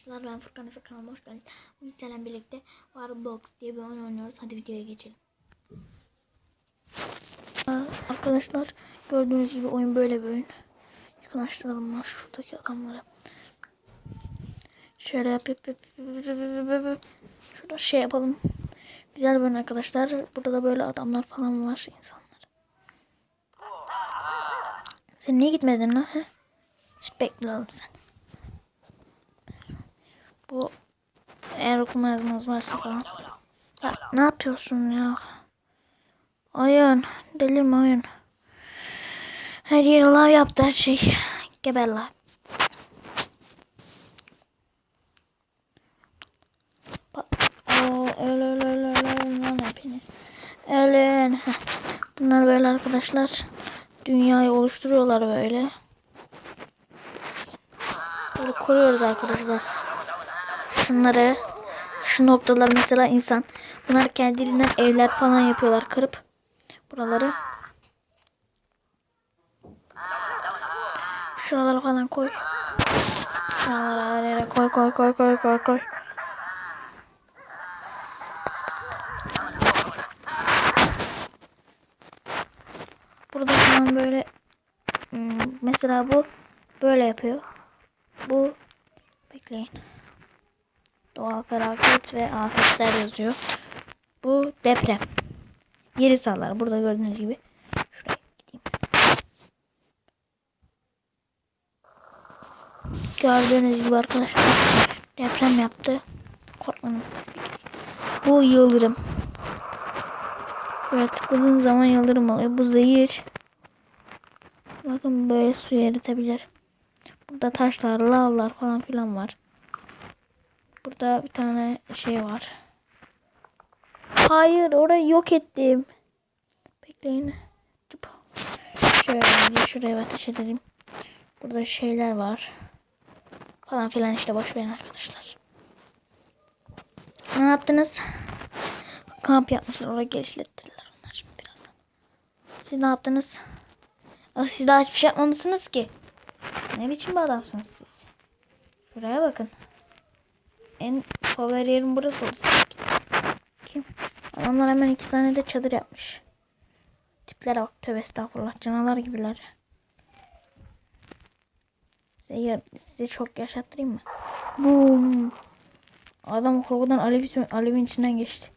Arkadaşlar ben Furkan Efe kanalıma hoş geldiniz. Bugün sizlerle birlikte Warbox diye bir oyun oynuyoruz. Hadi videoya geçelim. Arkadaşlar gördüğünüz gibi oyun böyle bir oyun. Yakınlaştıralım lan şuradaki adamları. Şöyle yap yap yap. Şurada şey yapalım. Güzel bir oyun arkadaşlar. Burada da böyle adamlar falan var insanlar. Sen niye gitmedin lan? He? Hiç bekle oğlum sen. Bu eğer okuma varsa falan. Ya ne yapıyorsun ya? Oyun. Delirme oyun. Her yeri lav yaptı her şey. Geber Oo, Öl öl öl öl öl lan hepiniz. Ölün. Bunlar böyle arkadaşlar. Dünyayı oluşturuyorlar böyle. Böyle koruyoruz arkadaşlar şunları şu noktalar mesela insan. Bunlar kendiliğinden evler falan yapıyorlar kırıp buraları. Şuralara falan koy. Şuralara her yere koy koy koy koy koy koy. Burada falan böyle hmm, mesela bu böyle yapıyor. Bu bekleyin Doğal felaket ve afetler yazıyor. Bu deprem. Yeri sallar. Burada gördüğünüz gibi. Şuraya gideyim. Gördüğünüz gibi arkadaşlar deprem yaptı. Korkmanız Bu yıldırım. Böyle tıkladığınız zaman yıldırım oluyor. Bu zehir. Bakın böyle su eritebilir. Burada taşlar, lavlar falan filan var. Burada bir tane şey var. Hayır orayı yok ettim. Bekleyin. Şöyle şuraya ateş edelim. Burada şeyler var. Falan filan işte boş verin arkadaşlar. Ne yaptınız? Kamp yapmışlar. Orayı genişlettiler onlar şimdi birazdan. Siz ne yaptınız? Aa, siz daha hiçbir şey yapmamışsınız ki. Ne biçim bir adamsınız siz? Şuraya bakın. En favori yerim burası sanki. Kim? Adamlar hemen iki tane de çadır yapmış. Tiplere bak tövbe estağfurullah canavar gibiler. Size, size çok yaşattırayım mı? Boom. Adam korkudan alev, alevin içinden geçti.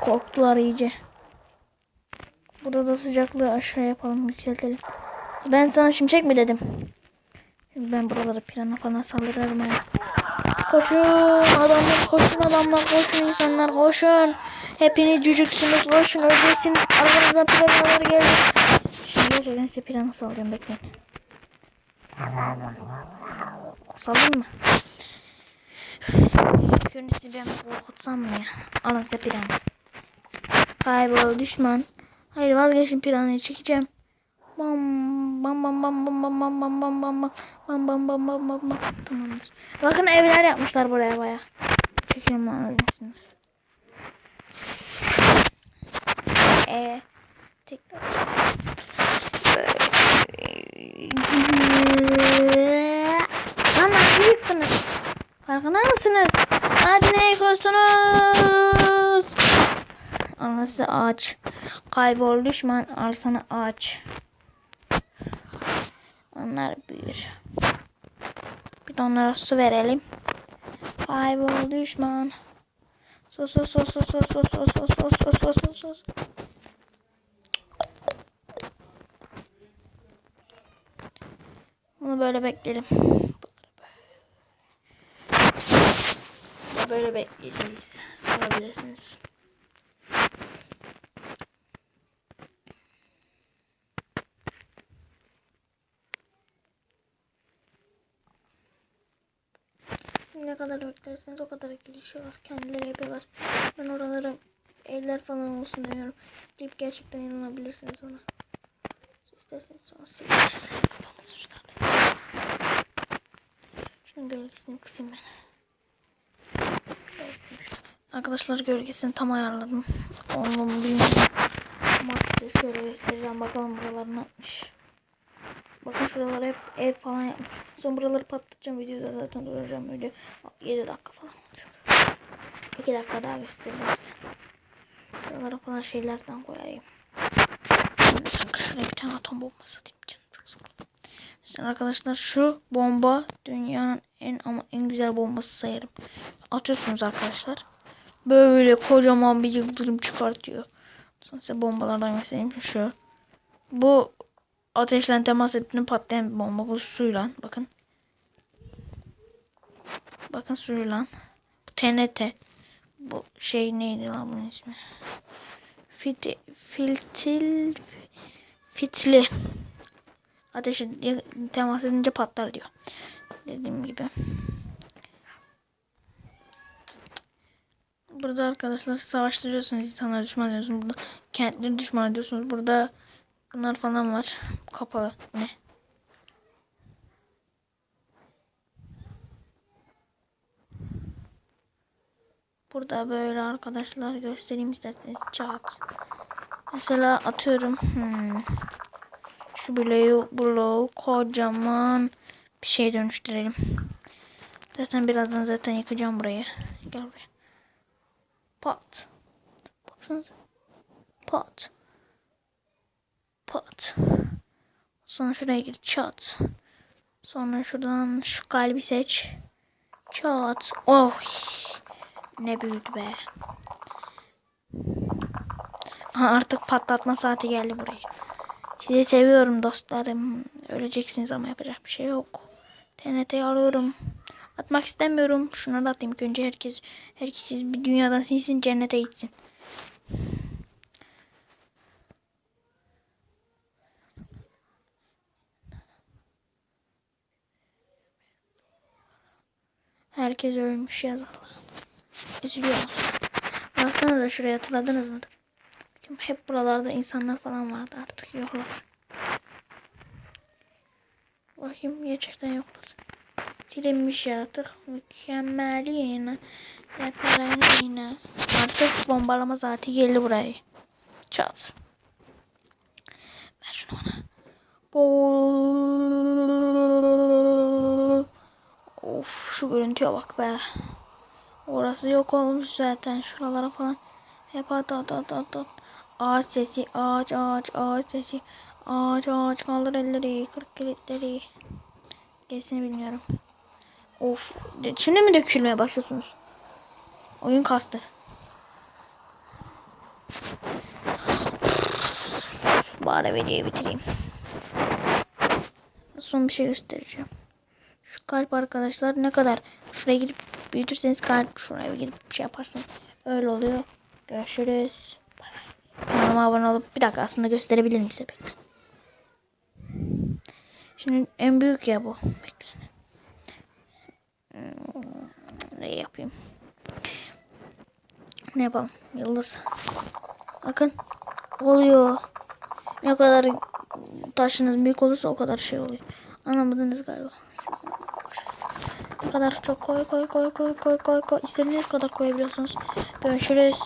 Korktular iyice. Burada da sıcaklığı aşağı yapalım, yükseltelim. Ben sana şimşek mi dedim? Ben buraları plana falan saldırırım ya. Koşun adamlar, koşun adamlar, koşun insanlar, koşun. Hepiniz cücüksünüz, koşun öleceksiniz. Arkanızdan piranalar geldi. Şimdi gerçekten size pirana salacağım, bekleyin. Salın mı? Önce sizi ben korkutsam mı ya? Alın size pirana. Kaybol düşman. Hayır vazgeçin piranayı çekeceğim. Bam bam bam bam bam bam bam bam bam bam bam bam bam bam bam bam bam tamamdır. Bakın evler yapmışlar buraya baya. Çekelim anlarsınız. Ee, tekrar. Lan nasıl yıktınız? Farkında mısınız? Hadi ne koştunuz? Anası ağaç. Kaybol düşman al sana ağaç. Onlar büyür. Bir de onlara su verelim. Kaybol düşman. Sus sus sus sus sus sus sus sus sus sus sus sus Bunu böyle bekleyelim. Böyle bekleyeceğiz. Salabilirsiniz. Ne kadar beklerseniz o kadar gelişiyorlar. Kendileri yapıyorlar. Ben oraları el şeyler falan olsun demiyorum. Deyip gerçekten inanabilirsiniz ona. İsterseniz sonra silersiniz. Kafamı suçlarla. Gölgesini kısayım ben. Arkadaşlar gölgesini tam ayarladım. Onu bilmiyorum. Ama size şöyle göstereceğim. Bakalım buralar ne yapmış. Bakın şuralara hep ev falan yapmış. Son buraları patlatacağım. Videoda zaten duracağım öyle. 7 dakika falan olacak. 2 dakika daha göstereceğim size. Şuralara falan şeylerden koyayım. Dakika şuraya bir tane atom bombası atayım. Canım çok sıkıldı. Mesela arkadaşlar şu bomba dünyanın en ama en güzel bombası sayarım. Atıyorsunuz arkadaşlar. Böyle kocaman bir yıldırım çıkartıyor. Sonra size bombalardan göstereyim. Şu. Bu ateşle temas ettiğinde patlayan bir bomba. Bu suyla. Bakın. Bakın suyla. Bu TNT. Bu şey neydi lan bunun ismi? Fit, filtil fitli. Ateşi temas edince patlar diyor. Dediğim gibi. Burada arkadaşlar savaştırıyorsunuz insanları düşman ediyorsunuz. Burada kentleri düşman ediyorsunuz. Burada bunlar falan var. Kapalı. Ne? Burada böyle arkadaşlar göstereyim isterseniz chat. Mesela atıyorum. Hmm. Şu bloğu, bloğu kocaman bir şey dönüştürelim. Zaten birazdan zaten yıkacağım burayı. Gel buraya. Pat. Baksanıza. Pat. Pat. Sonra şuraya gir. Çat. Sonra şuradan şu kalbi seç. Çat. Oh. Ne büyüdü be. Artık patlatma saati geldi burayı. Sizi seviyorum dostlarım. Öleceksiniz ama yapacak bir şey yok. TNT'yi alıyorum. Atmak istemiyorum. Şunları atayım ilk önce herkes herkes bir dünyadan sinsin cennete gitsin. Herkes ölmüş yazıklar. Üzülüyorum. Da şuraya hatırladınız mı? Şimdi hep buralarda insanlar falan vardı artık yoklar. Bakayım gerçekten yoklar. Silinmiş artık. Mükemmel yine. Yaparım yine. Artık bombalama saati geldi buraya. Çat. Ver şunu bana. Bol. Of şu görüntüye bak be. Orası yok olmuş zaten. Şuralara falan. Hep at at at at at. Ağaç sesi. Ağaç ağaç ağaç sesi. Ağaç ağaç kaldır elleri. Kırk kilitleri. Gerisini bilmiyorum. Of. Şimdi mi dökülmeye başlıyorsunuz? Oyun kastı. Bari videoyu bitireyim. Son bir şey göstereceğim. Şu kalp arkadaşlar ne kadar şuraya gidip büyütürseniz kalp şuraya gidip bir şey yaparsınız. Öyle oluyor. Görüşürüz. Kanalıma abone olup bir dakika aslında gösterebilirim size bekle. Şimdi en büyük ya bu. Bekle. Hmm, Ne yapayım? Ne yapalım? Yıldız. Bakın. Oluyor. Ne kadar taşınız büyük olursa o kadar şey oluyor. Anlamadınız galiba. Ne kadar çok koy koy koy koy koy koy koy. İstediğiniz kadar koyabiliyorsunuz. Görüşürüz.